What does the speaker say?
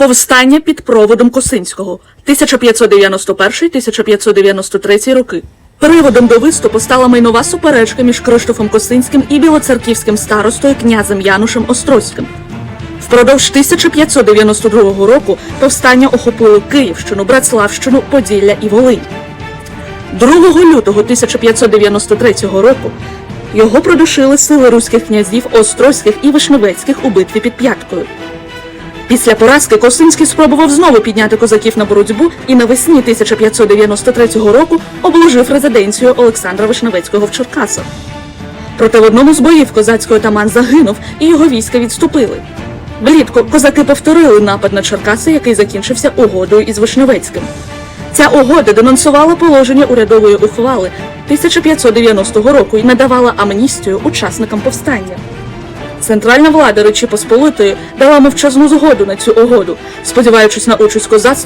Повстання під проводом Косинського 1591-1593 роки. Приводом до виступу стала майнова суперечка між Криштофом Косинським і білоцерківським старостою князем Янушем Острозьким. Впродовж 1592 року повстання охопило Київщину, Братславщину, Поділля і Волинь. 2 лютого 1593 року його продушили сили руських князів Острозьких і Вишневецьких у битві під П'яткою. Після поразки Косинський спробував знову підняти козаків на боротьбу і навесні 1593 року обложив резиденцію Олександра Вишневецького в Черкасах. Проте в одному з боїв козацький отаман загинув і його війська відступили. Влітку козаки повторили напад на Черкаси, який закінчився угодою із Вишневецьким. Ця угода денонсувала положення урядової ухвали 1590 року і надавала амністію учасникам повстання. Центральна влада Речі Посполитої дала мовчазну згоду на цю угоду, сподіваючись на участь козацтва